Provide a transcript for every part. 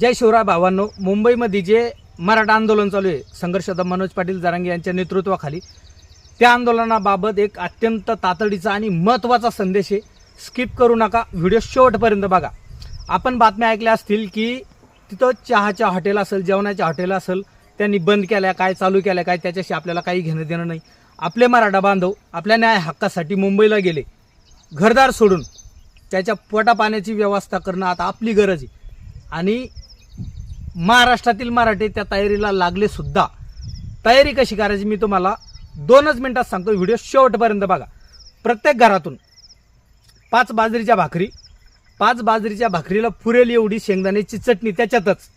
जय शिवराय भावांनो मुंबईमध्ये जे मराठा आंदोलन चालू आहे संघर्षदा मनोज पाटील जरांगे यांच्या नेतृत्वाखाली त्या आंदोलनाबाबत एक अत्यंत तातडीचा आणि महत्त्वाचा संदेश आहे. स्किप करू नका व्हिडिओ शेवटपर्यंत बघा. आपण बातम्या ऐकल्या असतील की तिथं चहाच्या हॉटेल असेल जेवणाच्या हॉटेल असेल त्यांनी बंद केल्या काय चालू केल्या काय त्याच्याशी आपल्याला काही घेणं देणं नाही. आपले मराठा बांधव आपल्या न्याय हक्कासाठी मुंबईला गेले. घरदार सोडून त्याच्या पोटापाण्याची व्यवस्था करणं आता आपली गरज आहे. आणि महाराष्ट्रातील मराठी त्या तयारीला लागले सुद्धा. तयारी कशी करायची मी तुम्हाला दोनच मिनिटात सांगतो. व्हिडिओ शेवटपर्यंत बघा. प्रत्येक घरातून पाच बाजरीच्या भाकरी पाच बाजरीच्या भाकरीला पुरेल एवढी शेंगदाण्याची चटणी त्याच्यातच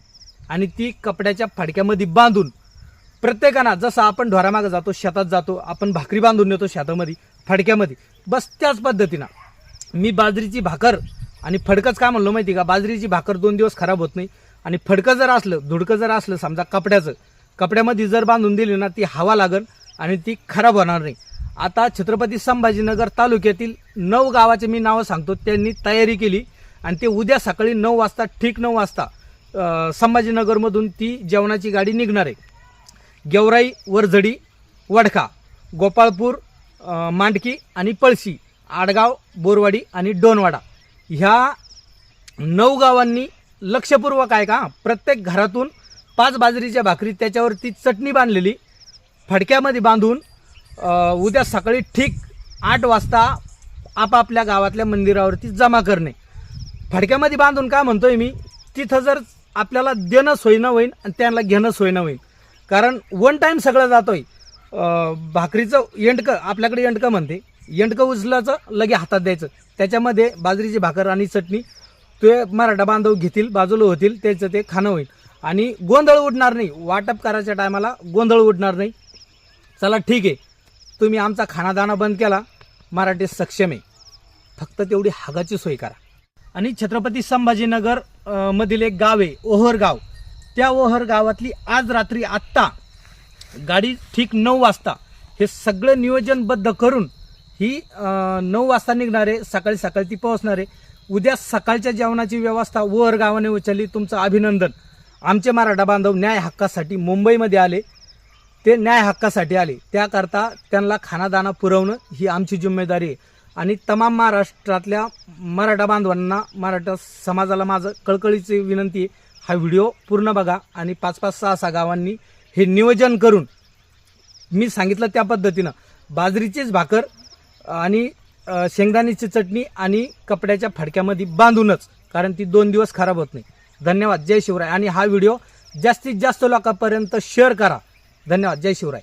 आणि ती कपड्याच्या फाडक्यामध्ये बांधून प्रत्येकानं जसं आपण ढोरामागं जातो शेतात जातो आपण भाकरी बांधून नेतो शेतामध्ये फडक्यामध्ये बस त्याच पद्धतीनं. मी बाजरीची भाकर आणि फडकंच काय म्हणलो माहिती का? बाजरीची भाकर दोन दिवस खराब होत नाही. आणि फडकं जर असलं धुडकं जर असलं समजा कपड्याचं कपड्यामध्ये जर बांधून दिली ना ती हवा लागल आणि ती खराब होणार नाही. आता छत्रपती संभाजीनगर तालुक्यातील नऊ गावाचे मी नावं सांगतो त्यांनी तयारी केली आणि ते उद्या सकाळी नऊ वाजता ठीक नऊ वाजता संभाजीनगरमधून ती जेवणाची गाडी निघणार आहे. गेवराई वरझडी वडखा गोपाळपूर मांडकी आणि पळशी आडगाव बोरवाडी आणि डोनवाडा. ह्या नऊ गावांनी लक्षपूर्वक आहे का? प्रत्येक घरातून पाच बाजरीच्या भाकरी त्याच्यावरती चटणी बांधलेली फडक्यामध्ये बांधून उद्या सकाळी ठीक आठ वाजता आपापल्या गावातल्या मंदिरावरती जमा करणे. फडक्यामध्ये बांधून काय म्हणतोय मी? तिथं जर आपल्याला देणं सोयीनं होईल आणि त्यांना घेणं सोयीनं होईल कारण वन टाईम सगळं जातोय. आहे भाकरीचं एंडकं आपल्याकडे एंडकं म्हणते. एंडकं उचलायचं लगे हातात द्यायचं. त्याच्यामध्ये बाजरीची भाकर आणि चटणी ते मराठा बांधव घेतील बाजूला होतील त्याचं ते खाणं होईल. आणि गोंधळ उडणार नाही. वाटप करायच्या टायमाला गोंधळ उडणार नाही. चला ठीक आहे. तुम्ही आमचा खानादाना बंद केला. मराठी सक्षम आहे. फक्त तेवढी हागाची सोय करा. आणि छत्रपती संभाजीनगर मधील एक गाव आहे ओहर गाव. त्या ओहर गावातली आज रात्री आत्ता गाडी ठीक नऊ वाजता हे सगळं नियोजनबद्ध करून ही नऊ वाजता निघणारे सकाळी सकाळी ती पोहोचणार आहे उद्या सकाळच्या जेवणाची व्यवस्था वर गावाने उचलली. तुमचं अभिनंदन. आमचे मराठा बांधव न्याय हक्कासाठी मुंबईमध्ये आले. ते न्याय हक्कासाठी आले. त्याकरता त्यांना खानादाना पुरवणं ही आमची जिम्मेदारी आहे. आणि तमाम महाराष्ट्रातल्या मराठा बांधवांना मराठा समाजाला माझं कळकळीची विनंती आहे. हा व्हिडिओ पूर्ण बघा आणि पाच पाच सहा सहा गावांनी हे नियोजन करून मी सांगितलं त्या पद्धतीनं. बाजरीचीच भाकर आणि शेंगदाण्याची चटणी आणि कपड्याच्या फडक्यामध्ये बांधूनच कारण ती दोन दिवस खराब होत नाही. धन्यवाद. जय शिवराय. आणि हा व्हिडिओ जास्तीत जास्त लोकांपर्यंत शेअर करा. धन्यवाद. जय शिवराय.